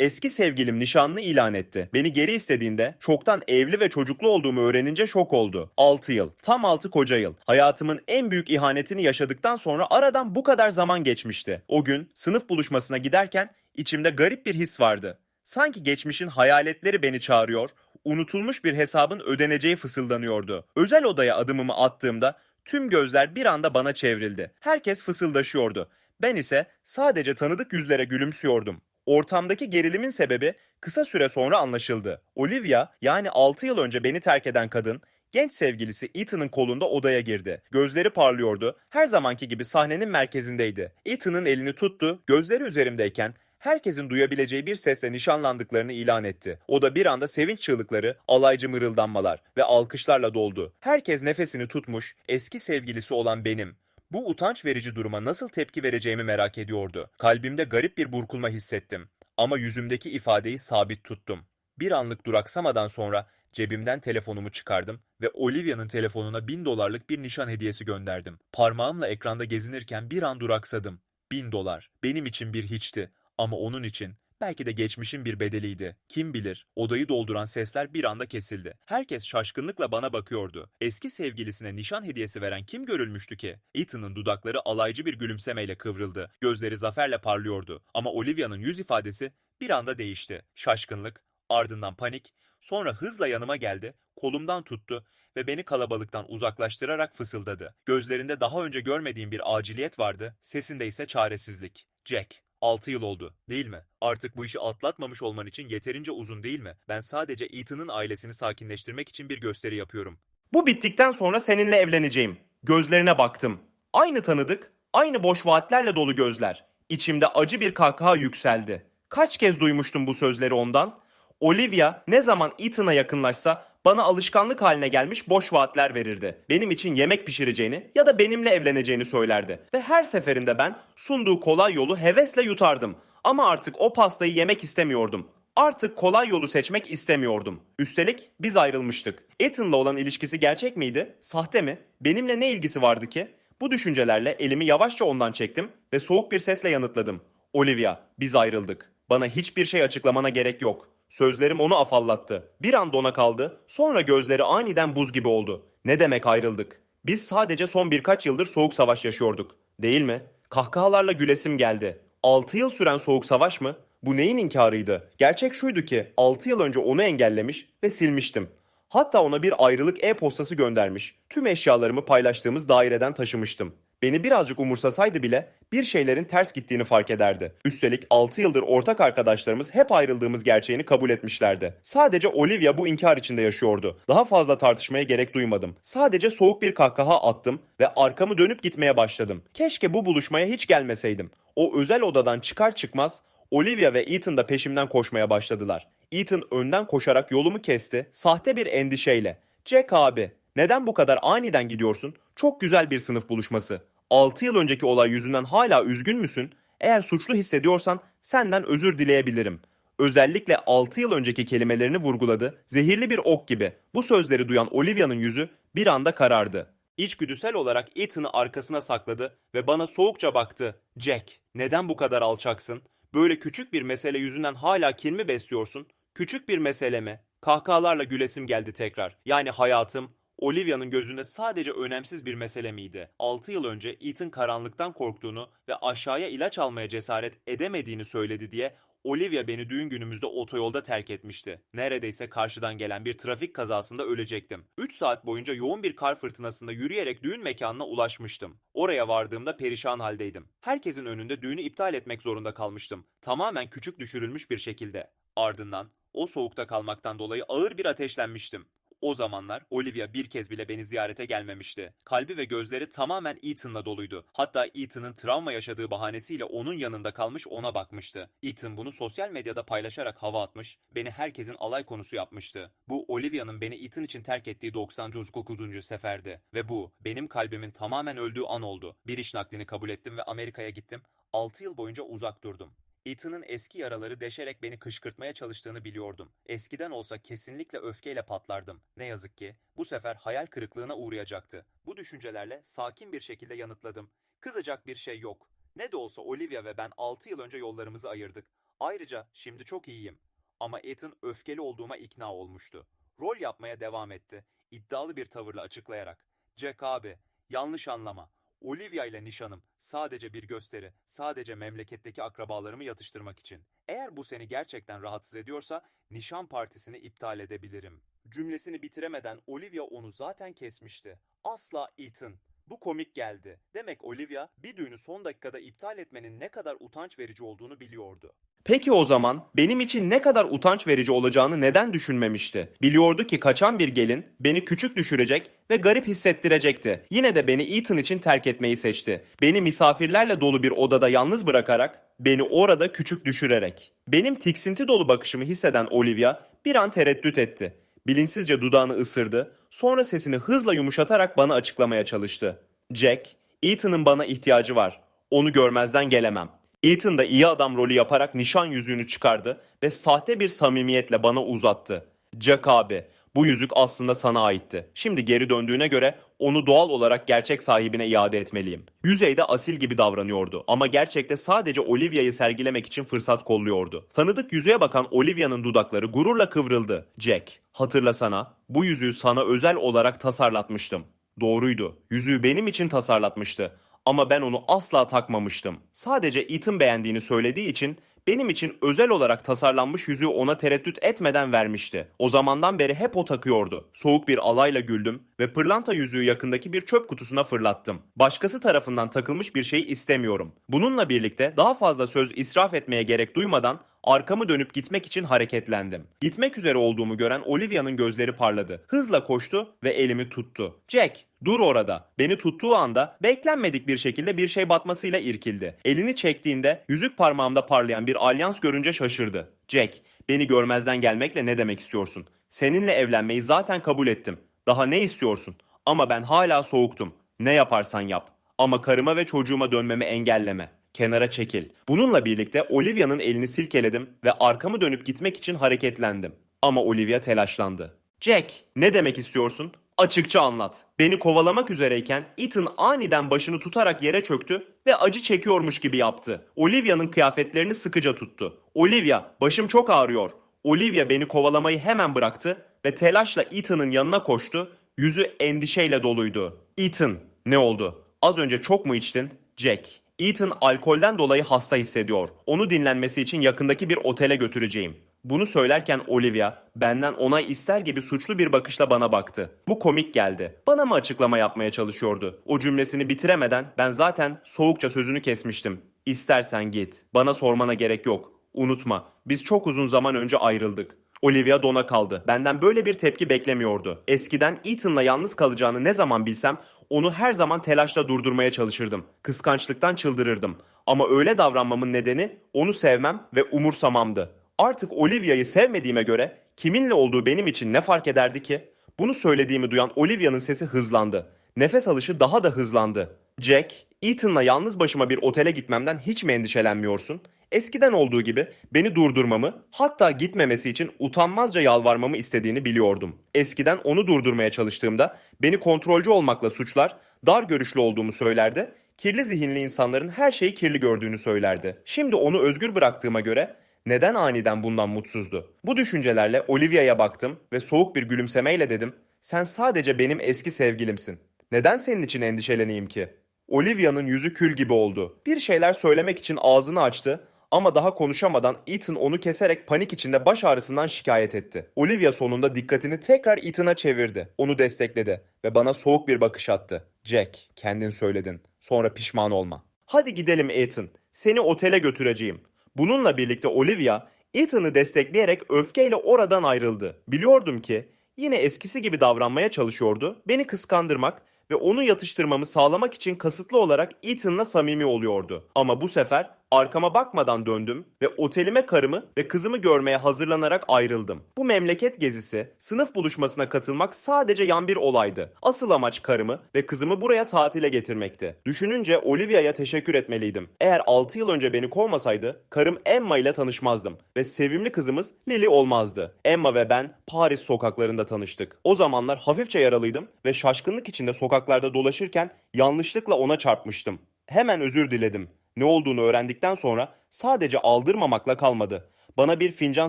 Eski sevgilim nişanlı ilan etti. Beni geri istediğinde çoktan evli ve çocuklu olduğumu öğrenince şok oldu. 6 yıl. Tam 6 koca yıl. Hayatımın en büyük ihanetini yaşadıktan sonra aradan bu kadar zaman geçmişti. O gün sınıf buluşmasına giderken içimde garip bir his vardı. Sanki geçmişin hayaletleri beni çağırıyor, unutulmuş bir hesabın ödeneceği fısıldanıyordu. Özel odaya adımımı attığımda tüm gözler bir anda bana çevrildi. Herkes fısıldaşıyordu. Ben ise sadece tanıdık yüzlere gülümsüyordum. Ortamdaki gerilimin sebebi kısa süre sonra anlaşıldı. Olivia yani 6 yıl önce beni terk eden kadın genç sevgilisi Ethan'ın kolunda odaya girdi. Gözleri parlıyordu. Her zamanki gibi sahnenin merkezindeydi. Ethan'ın elini tuttu. Gözleri üzerimdeyken herkesin duyabileceği bir sesle nişanlandıklarını ilan etti. O da bir anda sevinç çığlıkları, alaycı mırıldanmalar ve alkışlarla doldu. Herkes nefesini tutmuş, eski sevgilisi olan benim. Bu utanç verici duruma nasıl tepki vereceğimi merak ediyordu. Kalbimde garip bir burkulma hissettim. Ama yüzümdeki ifadeyi sabit tuttum. Bir anlık duraksamadan sonra cebimden telefonumu çıkardım ve Olivia'nın telefonuna bin dolarlık bir nişan hediyesi gönderdim. Parmağımla ekranda gezinirken bir an duraksadım. Bin dolar. Benim için bir hiçti. Ama onun için belki de geçmişin bir bedeliydi. Kim bilir? Odayı dolduran sesler bir anda kesildi. Herkes şaşkınlıkla bana bakıyordu. Eski sevgilisine nişan hediyesi veren kim görülmüştü ki? Ethan'ın dudakları alaycı bir gülümsemeyle kıvrıldı. Gözleri zaferle parlıyordu. Ama Olivia'nın yüz ifadesi bir anda değişti. Şaşkınlık, ardından panik, sonra hızla yanıma geldi, kolumdan tuttu ve beni kalabalıktan uzaklaştırarak fısıldadı. Gözlerinde daha önce görmediğim bir aciliyet vardı, sesinde ise çaresizlik. Jack, 6 yıl oldu, değil mi? Artık bu işi atlatmamış olman için yeterince uzun değil mi? Ben sadece Ethan'ın ailesini sakinleştirmek için bir gösteri yapıyorum. Bu bittikten sonra seninle evleneceğim. Gözlerine baktım. Aynı tanıdık, aynı boş vaatlerle dolu gözler. İçimde acı bir kahkaha yükseldi. Kaç kez duymuştum bu sözleri ondan? Olivia ne zaman Ethan'a yakınlaşsa bana alışkanlık haline gelmiş boş vaatler verirdi. Benim için yemek pişireceğini ya da benimle evleneceğini söylerdi. Ve her seferinde ben sunduğu kolay yolu hevesle yutardım. Ama artık o pastayı yemek istemiyordum. Artık kolay yolu seçmek istemiyordum. Üstelik biz ayrılmıştık. Ethan'la olan ilişkisi gerçek miydi? Sahte mi? Benimle ne ilgisi vardı ki? Bu düşüncelerle elimi yavaşça ondan çektim ve soğuk bir sesle yanıtladım. Olivia, biz ayrıldık. Bana hiçbir şey açıklamana gerek yok. Sözlerim onu afallattı. Bir an dona kaldı, sonra gözleri aniden buz gibi oldu. Ne demek ayrıldık? Biz sadece son birkaç yıldır soğuk savaş yaşıyorduk. Değil mi? Kahkahalarla gülesim geldi. 6 yıl süren soğuk savaş mı? Bu neyin inkarıydı? Gerçek şuydu ki 6 yıl önce onu engellemiş ve silmiştim. Hatta ona bir ayrılık e-postası göndermiş. Tüm eşyalarımı paylaştığımız daireden taşımıştım. Beni birazcık umursasaydı bile bir şeylerin ters gittiğini fark ederdi. Üstelik 6 yıldır ortak arkadaşlarımız hep ayrıldığımız gerçeğini kabul etmişlerdi. Sadece Olivia bu inkar içinde yaşıyordu. Daha fazla tartışmaya gerek duymadım. Sadece soğuk bir kahkaha attım ve arkamı dönüp gitmeye başladım. Keşke bu buluşmaya hiç gelmeseydim. O özel odadan çıkar çıkmaz Olivia ve Ethan da peşimden koşmaya başladılar. Ethan önden koşarak yolumu kesti, sahte bir endişeyle. Jack abi, neden bu kadar aniden gidiyorsun? Çok güzel bir sınıf buluşması. 6 yıl önceki olay yüzünden hala üzgün müsün? Eğer suçlu hissediyorsan senden özür dileyebilirim. Özellikle 6 yıl önceki kelimelerini vurguladı. Zehirli bir ok gibi. Bu sözleri duyan Olivia'nın yüzü bir anda karardı. İçgüdüsel olarak Ethan'ı arkasına sakladı ve bana soğukça baktı. Jack, neden bu kadar alçaksın? Böyle küçük bir mesele yüzünden hala kin mi besliyorsun? Küçük bir mesele mi? Kahkahalarla gülesim geldi tekrar. Yani hayatım, Olivia'nın gözünde sadece önemsiz bir mesele miydi? 6 yıl önce Ethan karanlıktan korktuğunu ve aşağıya ilaç almaya cesaret edemediğini söyledi diye Olivia beni düğün günümüzde otoyolda terk etmişti. Neredeyse karşıdan gelen bir trafik kazasında ölecektim. 3 saat boyunca yoğun bir kar fırtınasında yürüyerek düğün mekanına ulaşmıştım. Oraya vardığımda perişan haldeydim. Herkesin önünde düğünü iptal etmek zorunda kalmıştım. Tamamen küçük düşürülmüş bir şekilde. Ardından o soğukta kalmaktan dolayı ağır bir ateşlenmiştim. O zamanlar Olivia bir kez bile beni ziyarete gelmemişti. Kalbi ve gözleri tamamen Ethan'la doluydu. Hatta Ethan'ın travma yaşadığı bahanesiyle onun yanında kalmış ona bakmıştı. Ethan bunu sosyal medyada paylaşarak hava atmış, beni herkesin alay konusu yapmıştı. Bu Olivia'nın beni Ethan için terk ettiği 99. seferdi. Ve bu benim kalbimin tamamen öldüğü an oldu. Bir iş naklini kabul ettim ve Amerika'ya gittim. 6 yıl boyunca uzak durdum. Ethan'ın eski yaraları deşerek beni kışkırtmaya çalıştığını biliyordum. Eskiden olsa kesinlikle öfkeyle patlardım. Ne yazık ki bu sefer hayal kırıklığına uğrayacaktı. Bu düşüncelerle sakin bir şekilde yanıtladım. Kızacak bir şey yok. Ne de olsa Olivia ve ben 6 yıl önce yollarımızı ayırdık. Ayrıca şimdi çok iyiyim. Ama Ethan öfkeli olduğuma ikna olmuştu. Rol yapmaya devam etti. İddialı bir tavırla açıklayarak. Jack abi, yanlış anlama. Olivia ile nişanım sadece bir gösteri, sadece memleketteki akrabalarımı yatıştırmak için. Eğer bu seni gerçekten rahatsız ediyorsa nişan partisini iptal edebilirim. Cümlesini bitiremeden Olivia onu zaten kesmişti. Asla Ethan. Bu komik geldi. Demek Olivia bir düğünü son dakikada iptal etmenin ne kadar utanç verici olduğunu biliyordu. Peki o zaman benim için ne kadar utanç verici olacağını neden düşünmemişti? Biliyordu ki kaçan bir gelin beni küçük düşürecek ve garip hissettirecekti. Yine de beni Ethan için terk etmeyi seçti. Beni misafirlerle dolu bir odada yalnız bırakarak, beni orada küçük düşürerek. Benim tiksinti dolu bakışımı hisseden Olivia bir an tereddüt etti. Bilinçsizce dudağını ısırdı, sonra sesini hızla yumuşatarak bana açıklamaya çalıştı. Jack, Ethan'ın bana ihtiyacı var. Onu görmezden gelemem. Ethan da iyi adam rolü yaparak nişan yüzüğünü çıkardı ve sahte bir samimiyetle bana uzattı. Jack abi, bu yüzük aslında sana aitti. Şimdi geri döndüğüne göre onu doğal olarak gerçek sahibine iade etmeliyim. Yüzeyde asil gibi davranıyordu ama gerçekte sadece Olivia'yı sergilemek için fırsat kolluyordu. Tanıdık yüzüğe bakan Olivia'nın dudakları gururla kıvrıldı. Jack, hatırlasana bu yüzüğü sana özel olarak tasarlatmıştım. Doğruydu. Yüzüğü benim için tasarlatmıştı. Ama ben onu asla takmamıştım. Sadece Ethan beğendiğini söylediği için benim için özel olarak tasarlanmış yüzüğü ona tereddüt etmeden vermişti. O zamandan beri hep o takıyordu. Soğuk bir alayla güldüm ve pırlanta yüzüğü yakındaki bir çöp kutusuna fırlattım. Başkası tarafından takılmış bir şey istemiyorum. Bununla birlikte daha fazla söz israf etmeye gerek duymadan arkamı dönüp gitmek için hareketlendim. Gitmek üzere olduğumu gören Olivia'nın gözleri parladı. Hızla koştu ve elimi tuttu. Jack, dur orada. Beni tuttuğu anda beklenmedik bir şekilde bir şey batmasıyla irkildi. Elini çektiğinde yüzük parmağımda parlayan bir alyans görünce şaşırdı. Jack, beni görmezden gelmekle ne demek istiyorsun? Seninle evlenmeyi zaten kabul ettim. Daha ne istiyorsun? Ama ben hala soğuktum. Ne yaparsan yap. Ama karıma ve çocuğuma dönmemi engelleme. Kenara çekil. Bununla birlikte Olivia'nın elini silkeledim ve arkamı dönüp gitmek için hareketlendim. Ama Olivia telaşlandı. Jack, ne demek istiyorsun? Açıkça anlat. Beni kovalamak üzereyken Ethan aniden başını tutarak yere çöktü ve acı çekiyormuş gibi yaptı. Olivia'nın kıyafetlerini sıkıca tuttu. Olivia, başım çok ağrıyor. Olivia beni kovalamayı hemen bıraktı ve telaşla Ethan'ın yanına koştu. Yüzü endişeyle doluydu. Ethan, ne oldu? Az önce çok mu içtin? Jack, Ethan alkolden dolayı hasta hissediyor. Onu dinlenmesi için yakındaki bir otele götüreceğim. Bunu söylerken Olivia benden onay ister gibi suçlu bir bakışla bana baktı. Bu komik geldi. Bana mı açıklama yapmaya çalışıyordu? O cümlesini bitiremeden ben zaten soğukça sözünü kesmiştim. İstersen git. Bana sormana gerek yok. Unutma, biz çok uzun zaman önce ayrıldık. Olivia dona kaldı. Benden böyle bir tepki beklemiyordu. Eskiden Ethan'la yalnız kalacağını ne zaman bilsem onu her zaman telaşla durdurmaya çalışırdım. Kıskançlıktan çıldırırdım. Ama öyle davranmamın nedeni onu sevmem ve umursamamdı. Artık Olivia'yı sevmediğime göre kiminle olduğu benim için ne fark ederdi ki? Bunu söylediğimi duyan Olivia'nın sesi hızlandı. Nefes alışı daha da hızlandı. Jack, Ethan'la yalnız başıma bir otele gitmemden hiç mi endişelenmiyorsun? Eskiden olduğu gibi beni durdurmamı, hatta gitmemesi için utanmazca yalvarmamı istediğini biliyordum. Eskiden onu durdurmaya çalıştığımda beni kontrolcü olmakla suçlar, dar görüşlü olduğumu söylerdi, kirli zihinli insanların her şeyi kirli gördüğünü söylerdi. Şimdi onu özgür bıraktığıma göre neden aniden bundan mutsuzdu? Bu düşüncelerle Olivia'ya baktım ve soğuk bir gülümsemeyle dedim, sen sadece benim eski sevgilimsin. Neden senin için endişeleneyim ki? Olivia'nın yüzü kül gibi oldu. Bir şeyler söylemek için ağzını açtı ama daha konuşamadan Ethan onu keserek panik içinde baş ağrısından şikayet etti. Olivia sonunda dikkatini tekrar Ethan'a çevirdi. Onu destekledi ve bana soğuk bir bakış attı. Jack, kendin söyledin. Sonra pişman olma. Hadi gidelim Ethan. Seni otele götüreceğim. Bununla birlikte Olivia Ethan'ı destekleyerek öfkeyle oradan ayrıldı. Biliyordum ki yine eskisi gibi davranmaya çalışıyordu. Beni kıskandırmak ve onu yatıştırmamı sağlamak için kasıtlı olarak Ethan'la samimi oluyordu. Ama bu sefer arkama bakmadan döndüm ve otelime karımı ve kızımı görmeye hazırlanarak ayrıldım. Bu memleket gezisi, sınıf buluşmasına katılmak sadece yan bir olaydı. Asıl amaç karımı ve kızımı buraya tatile getirmekti. Düşününce Olivia'ya teşekkür etmeliydim. Eğer 6 yıl önce beni kovmasaydı karım Emma ile tanışmazdım ve sevimli kızımız Lily olmazdı. Emma ve ben Paris sokaklarında tanıştık. O zamanlar hafifçe yaralıydım ve şaşkınlık içinde sokaklarda dolaşırken yanlışlıkla ona çarpmıştım. Hemen özür diledim Ne olduğunu öğrendikten sonra sadece aldırmamakla kalmadı. Bana bir fincan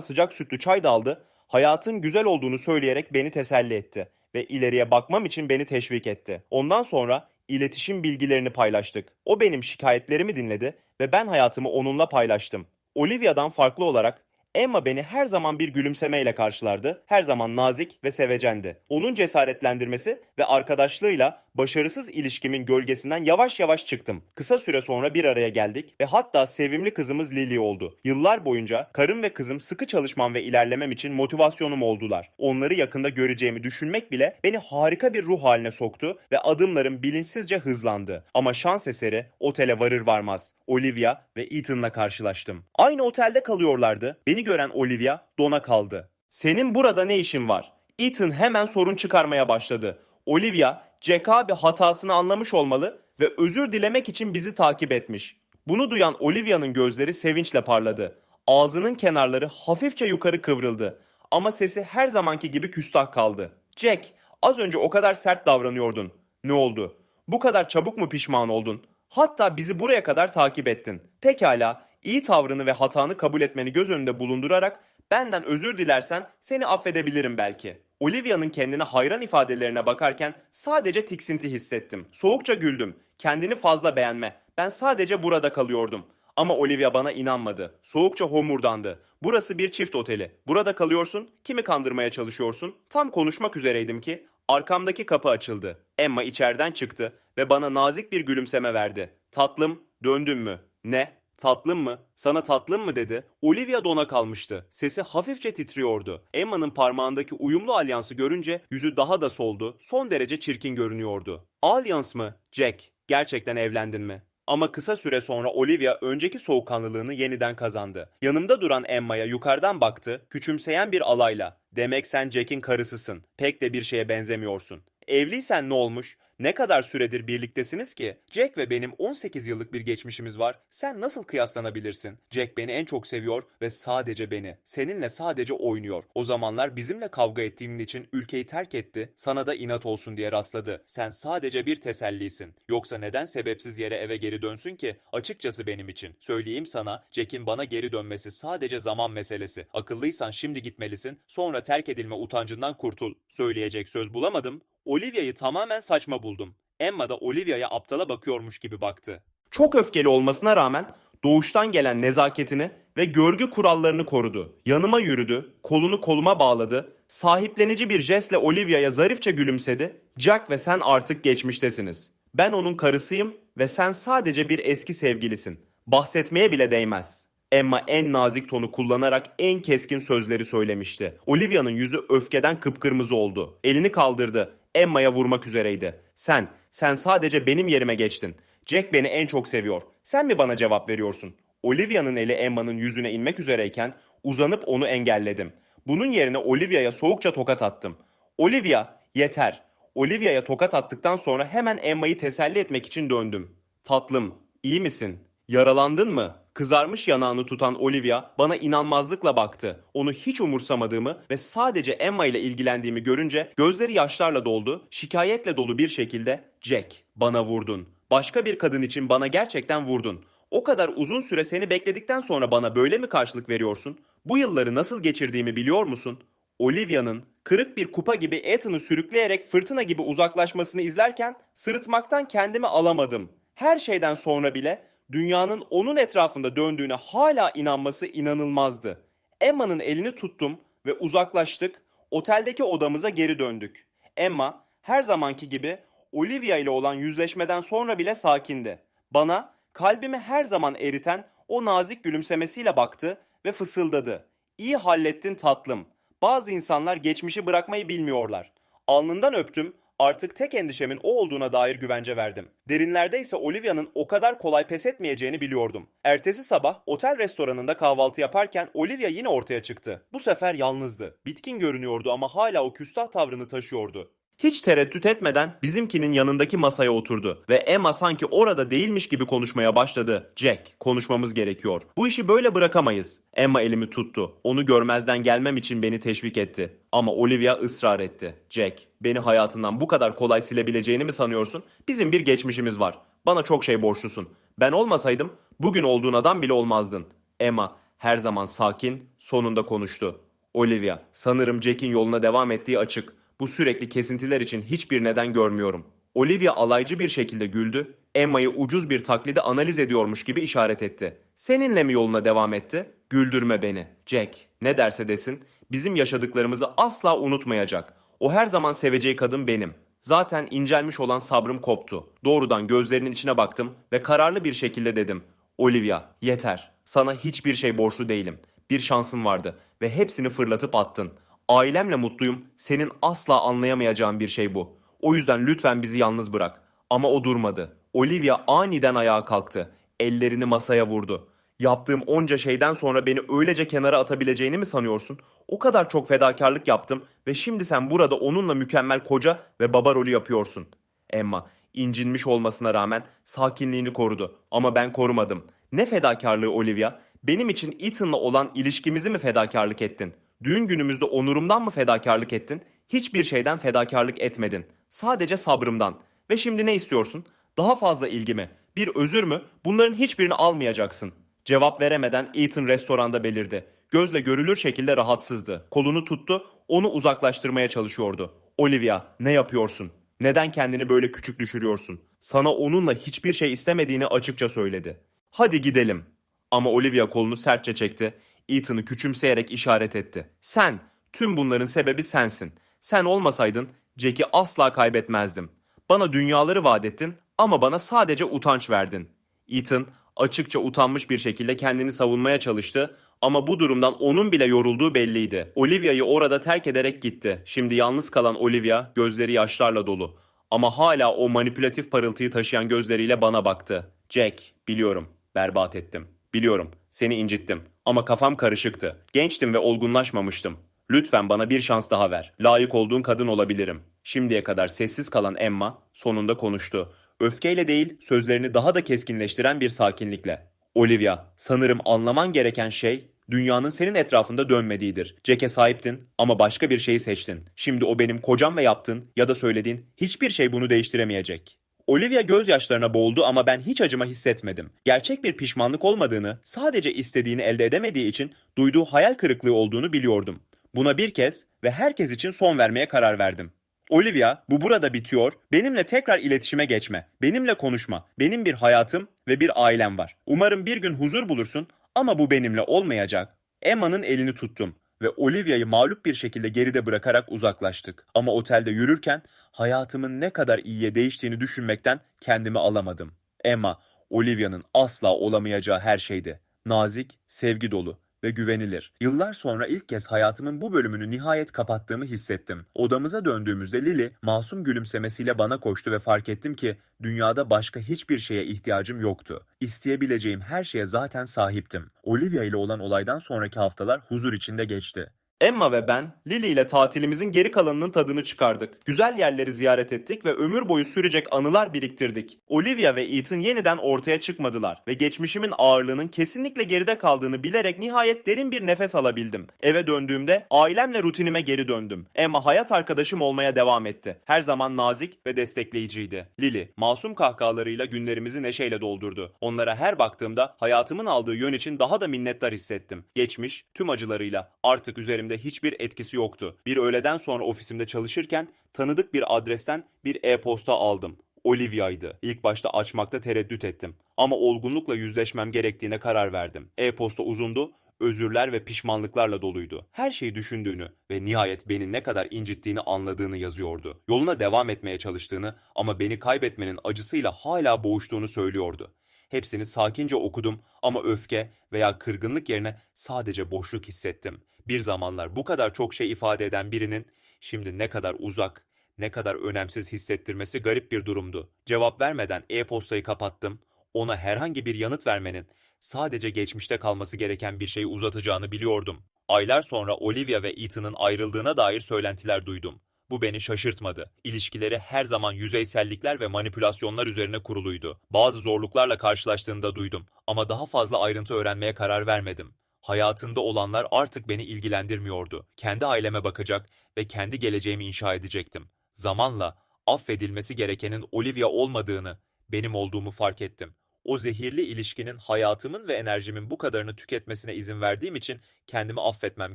sıcak sütlü çay da aldı. Hayatın güzel olduğunu söyleyerek beni teselli etti ve ileriye bakmam için beni teşvik etti. Ondan sonra iletişim bilgilerini paylaştık. O benim şikayetlerimi dinledi ve ben hayatımı onunla paylaştım. Olivia'dan farklı olarak Emma beni her zaman bir gülümsemeyle karşılardı. Her zaman nazik ve sevecendi. Onun cesaretlendirmesi ve arkadaşlığıyla başarısız ilişkimin gölgesinden yavaş yavaş çıktım. Kısa süre sonra bir araya geldik ve hatta sevimli kızımız Lily oldu. Yıllar boyunca karım ve kızım sıkı çalışmam ve ilerlemem için motivasyonum oldular. Onları yakında göreceğimi düşünmek bile beni harika bir ruh haline soktu ve adımlarım bilinçsizce hızlandı. Ama şans eseri otele varır varmaz Olivia ve Ethan'la karşılaştım. Aynı otelde kalıyorlardı. Beni gören Olivia dona kaldı. Senin burada ne işin var? Ethan hemen sorun çıkarmaya başladı. Olivia, Jack abi hatasını anlamış olmalı ve özür dilemek için bizi takip etmiş. Bunu duyan Olivia'nın gözleri sevinçle parladı. Ağzının kenarları hafifçe yukarı kıvrıldı. Ama sesi her zamanki gibi küstah kaldı. Jack, az önce o kadar sert davranıyordun. Ne oldu? Bu kadar çabuk mu pişman oldun? Hatta bizi buraya kadar takip ettin. Pekala, iyi tavrını ve hatanı kabul etmeni göz önünde bulundurarak benden özür dilersen seni affedebilirim belki. Olivia'nın kendine hayran ifadelerine bakarken sadece tiksinti hissettim. Soğukça güldüm. Kendini fazla beğenme. Ben sadece burada kalıyordum. Ama Olivia bana inanmadı. Soğukça homurdandı. Burası bir çift oteli. Burada kalıyorsun, kimi kandırmaya çalışıyorsun? Tam konuşmak üzereydim ki arkamdaki kapı açıldı. Emma içeriden çıktı ve bana nazik bir gülümseme verdi. Tatlım, döndün mü? Ne? Tatlım mı? Sana tatlım mı dedi. Olivia dona kalmıştı. Sesi hafifçe titriyordu. Emma'nın parmağındaki uyumlu alyansı görünce yüzü daha da soldu. Son derece çirkin görünüyordu. Alyans mı? Jack, gerçekten evlendin mi? Ama kısa süre sonra Olivia önceki soğukkanlılığını yeniden kazandı. Yanımda duran Emma'ya yukarıdan baktı, küçümseyen bir alayla. Demek sen Jack'in karısısın. Pek de bir şeye benzemiyorsun. Evliysen ne olmuş? Ne kadar süredir birliktesiniz ki? Jack ve benim 18 yıllık bir geçmişimiz var. Sen nasıl kıyaslanabilirsin? Jack beni en çok seviyor ve sadece beni. Seninle sadece oynuyor. O zamanlar bizimle kavga ettiğin için ülkeyi terk etti. Sana da inat olsun diye rastladı. Sen sadece bir tesellisin. Yoksa neden sebepsiz yere eve geri dönsün ki? Açıkçası benim için. Söyleyeyim sana, Jack'in bana geri dönmesi sadece zaman meselesi. Akıllıysan şimdi gitmelisin. Sonra terk edilme utancından kurtul. Söyleyecek söz bulamadım. Olivia'yı tamamen saçma buldum. Emma da Olivia'ya aptala bakıyormuş gibi baktı. Çok öfkeli olmasına rağmen doğuştan gelen nezaketini ve görgü kurallarını korudu. Yanıma yürüdü, kolunu koluma bağladı, sahiplenici bir jestle Olivia'ya zarifçe gülümsedi. Jack ve sen artık geçmiştesiniz. Ben onun karısıyım ve sen sadece bir eski sevgilisin. Bahsetmeye bile değmez. Emma en nazik tonu kullanarak en keskin sözleri söylemişti. Olivia'nın yüzü öfkeden kıpkırmızı oldu. Elini kaldırdı. Emma'ya vurmak üzereydi. Sen, sen sadece benim yerime geçtin. Jack beni en çok seviyor. Sen mi bana cevap veriyorsun? Olivia'nın eli Emma'nın yüzüne inmek üzereyken uzanıp onu engelledim. Bunun yerine Olivia'ya soğukça tokat attım. Olivia, yeter. Olivia'ya tokat attıktan sonra hemen Emma'yı teselli etmek için döndüm. Tatlım, iyi misin? Yaralandın mı? Kızarmış yanağını tutan Olivia bana inanmazlıkla baktı. Onu hiç umursamadığımı ve sadece Emma ile ilgilendiğimi görünce gözleri yaşlarla doldu, şikayetle dolu bir şekilde "Jack, bana vurdun. Başka bir kadın için bana gerçekten vurdun. O kadar uzun süre seni bekledikten sonra bana böyle mi karşılık veriyorsun? Bu yılları nasıl geçirdiğimi biliyor musun?" Olivia'nın kırık bir kupa gibi Ethan'ı sürükleyerek fırtına gibi uzaklaşmasını izlerken sırıtmaktan kendimi alamadım. Her şeyden sonra bile dünyanın onun etrafında döndüğüne hala inanması inanılmazdı. Emma'nın elini tuttum ve uzaklaştık. Oteldeki odamıza geri döndük. Emma her zamanki gibi Olivia ile olan yüzleşmeden sonra bile sakindi. Bana kalbimi her zaman eriten o nazik gülümsemesiyle baktı ve fısıldadı. İyi hallettin tatlım. Bazı insanlar geçmişi bırakmayı bilmiyorlar. Alnından öptüm Artık tek endişemin o olduğuna dair güvence verdim. Derinlerde ise Olivia'nın o kadar kolay pes etmeyeceğini biliyordum. Ertesi sabah otel restoranında kahvaltı yaparken Olivia yine ortaya çıktı. Bu sefer yalnızdı. Bitkin görünüyordu ama hala o küstah tavrını taşıyordu. Hiç tereddüt etmeden bizimkinin yanındaki masaya oturdu ve Emma sanki orada değilmiş gibi konuşmaya başladı. Jack, konuşmamız gerekiyor. Bu işi böyle bırakamayız. Emma elimi tuttu. Onu görmezden gelmem için beni teşvik etti. Ama Olivia ısrar etti. Jack, beni hayatından bu kadar kolay silebileceğini mi sanıyorsun? Bizim bir geçmişimiz var. Bana çok şey borçlusun. Ben olmasaydım bugün olduğun adam bile olmazdın. Emma her zaman sakin, sonunda konuştu. Olivia, sanırım Jack'in yoluna devam ettiği açık. Bu sürekli kesintiler için hiçbir neden görmüyorum. Olivia alaycı bir şekilde güldü. Emma'yı ucuz bir taklidi analiz ediyormuş gibi işaret etti. Seninle mi yoluna devam etti? Güldürme beni. Jack, ne derse desin, bizim yaşadıklarımızı asla unutmayacak. O her zaman seveceği kadın benim. Zaten incelmiş olan sabrım koptu. Doğrudan gözlerinin içine baktım ve kararlı bir şekilde dedim. Olivia, yeter. Sana hiçbir şey borçlu değilim. Bir şansın vardı ve hepsini fırlatıp attın. Ailemle mutluyum. Senin asla anlayamayacağın bir şey bu. O yüzden lütfen bizi yalnız bırak. Ama o durmadı. Olivia aniden ayağa kalktı. Ellerini masaya vurdu. Yaptığım onca şeyden sonra beni öylece kenara atabileceğini mi sanıyorsun? O kadar çok fedakarlık yaptım ve şimdi sen burada onunla mükemmel koca ve baba rolü yapıyorsun. Emma incinmiş olmasına rağmen sakinliğini korudu ama ben korumadım. Ne fedakarlığı Olivia? Benim için Ethan'la olan ilişkimizi mi fedakarlık ettin? Düğün günümüzde onurumdan mı fedakarlık ettin? Hiçbir şeyden fedakarlık etmedin. Sadece sabrımdan. Ve şimdi ne istiyorsun? Daha fazla ilgi mi? Bir özür mü? Bunların hiçbirini almayacaksın. Cevap veremeden Ethan restoranda belirdi. Gözle görülür şekilde rahatsızdı. Kolunu tuttu, onu uzaklaştırmaya çalışıyordu. Olivia, ne yapıyorsun? Neden kendini böyle küçük düşürüyorsun? Sana onunla hiçbir şey istemediğini açıkça söyledi. Hadi gidelim. Ama Olivia kolunu sertçe çekti. Ethan'ı küçümseyerek işaret etti. Sen, tüm bunların sebebi sensin. Sen olmasaydın Jack'i asla kaybetmezdim. Bana dünyaları vaat ettin ama bana sadece utanç verdin. Ethan açıkça utanmış bir şekilde kendini savunmaya çalıştı ama bu durumdan onun bile yorulduğu belliydi. Olivia'yı orada terk ederek gitti. Şimdi yalnız kalan Olivia gözleri yaşlarla dolu. Ama hala o manipülatif parıltıyı taşıyan gözleriyle bana baktı. Jack, biliyorum, berbat ettim. Biliyorum, seni incittim. Ama kafam karışıktı. Gençtim ve olgunlaşmamıştım. Lütfen bana bir şans daha ver. Layık olduğun kadın olabilirim. Şimdiye kadar sessiz kalan Emma sonunda konuştu. Öfkeyle değil, sözlerini daha da keskinleştiren bir sakinlikle. Olivia, sanırım anlaman gereken şey dünyanın senin etrafında dönmediğidir. Jack'e sahiptin ama başka bir şeyi seçtin. Şimdi o benim kocam ve yaptığın ya da söylediğin hiçbir şey bunu değiştiremeyecek. Olivia gözyaşlarına boğuldu ama ben hiç acıma hissetmedim. Gerçek bir pişmanlık olmadığını, sadece istediğini elde edemediği için duyduğu hayal kırıklığı olduğunu biliyordum. Buna bir kez ve herkes için son vermeye karar verdim. Olivia, bu burada bitiyor. Benimle tekrar iletişime geçme. Benimle konuşma. Benim bir hayatım ve bir ailem var. Umarım bir gün huzur bulursun ama bu benimle olmayacak. Emma'nın elini tuttum ve Olivia'yı mağlup bir şekilde geride bırakarak uzaklaştık. Ama otelde yürürken hayatımın ne kadar iyiye değiştiğini düşünmekten kendimi alamadım. Emma, Olivia'nın asla olamayacağı her şeydi. Nazik, sevgi dolu ve güvenilir. Yıllar sonra ilk kez hayatımın bu bölümünü nihayet kapattığımı hissettim. Odamıza döndüğümüzde Lily masum gülümsemesiyle bana koştu ve fark ettim ki dünyada başka hiçbir şeye ihtiyacım yoktu. İsteyebileceğim her şeye zaten sahiptim. Olivia ile olan olaydan sonraki haftalar huzur içinde geçti. Emma ve ben Lily ile tatilimizin geri kalanının tadını çıkardık. Güzel yerleri ziyaret ettik ve ömür boyu sürecek anılar biriktirdik. Olivia ve Ethan yeniden ortaya çıkmadılar ve geçmişimin ağırlığının kesinlikle geride kaldığını bilerek nihayet derin bir nefes alabildim. Eve döndüğümde ailemle rutinime geri döndüm. Emma hayat arkadaşım olmaya devam etti. Her zaman nazik ve destekleyiciydi. Lily masum kahkahalarıyla günlerimizi neşeyle doldurdu. Onlara her baktığımda hayatımın aldığı yön için daha da minnettar hissettim. Geçmiş tüm acılarıyla artık üzerimde hiçbir etkisi yoktu. Bir öğleden sonra ofisimde çalışırken tanıdık bir adresten bir e-posta aldım. Olivia'ydı. İlk başta açmakta tereddüt ettim. Ama olgunlukla yüzleşmem gerektiğine karar verdim. E-posta uzundu, özürler ve pişmanlıklarla doluydu. Her şeyi düşündüğünü ve nihayet beni ne kadar incittiğini anladığını yazıyordu. Yoluna devam etmeye çalıştığını ama beni kaybetmenin acısıyla hala boğuştuğunu söylüyordu. Hepsini sakince okudum ama öfke veya kırgınlık yerine sadece boşluk hissettim. Bir zamanlar bu kadar çok şey ifade eden birinin şimdi ne kadar uzak, ne kadar önemsiz hissettirmesi garip bir durumdu. Cevap vermeden e-postayı kapattım. Ona herhangi bir yanıt vermenin sadece geçmişte kalması gereken bir şeyi uzatacağını biliyordum. Aylar sonra Olivia ve Ethan'ın ayrıldığına dair söylentiler duydum. Bu beni şaşırtmadı. İlişkileri her zaman yüzeysellikler ve manipülasyonlar üzerine kuruluydu. Bazı zorluklarla karşılaştığını da duydum ama daha fazla ayrıntı öğrenmeye karar vermedim. Hayatında olanlar artık beni ilgilendirmiyordu. Kendi aileme bakacak ve kendi geleceğimi inşa edecektim. Zamanla affedilmesi gerekenin Olivia olmadığını, benim olduğumu fark ettim. O zehirli ilişkinin hayatımın ve enerjimin bu kadarını tüketmesine izin verdiğim için kendimi affetmem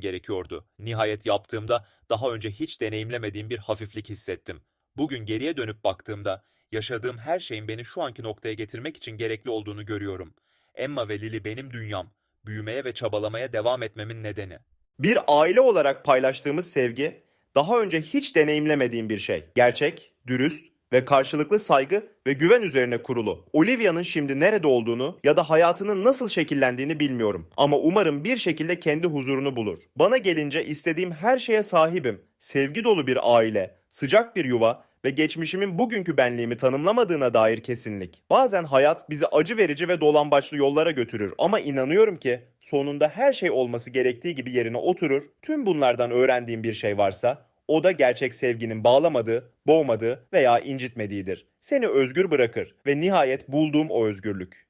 gerekiyordu. Nihayet yaptığımda daha önce hiç deneyimlemediğim bir hafiflik hissettim. Bugün geriye dönüp baktığımda yaşadığım her şeyin beni şu anki noktaya getirmek için gerekli olduğunu görüyorum. Emma ve Lily benim dünyam. Büyümeye ve çabalamaya devam etmemin nedeni. Bir aile olarak paylaştığımız sevgi daha önce hiç deneyimlemediğim bir şey. Gerçek, dürüst ve karşılıklı saygı ve güven üzerine kurulu. Olivia'nın şimdi nerede olduğunu ya da hayatının nasıl şekillendiğini bilmiyorum. Ama umarım bir şekilde kendi huzurunu bulur. Bana gelince istediğim her şeye sahibim. Sevgi dolu bir aile, sıcak bir yuva ve geçmişimin bugünkü benliğimi tanımlamadığına dair kesinlik. Bazen hayat bizi acı verici ve dolambaçlı yollara götürür ama inanıyorum ki sonunda her şey olması gerektiği gibi yerine oturur. Tüm bunlardan öğrendiğim bir şey varsa o da gerçek sevginin bağlamadığı, boğmadığı veya incitmediğidir. Seni özgür bırakır ve nihayet bulduğum o özgürlük.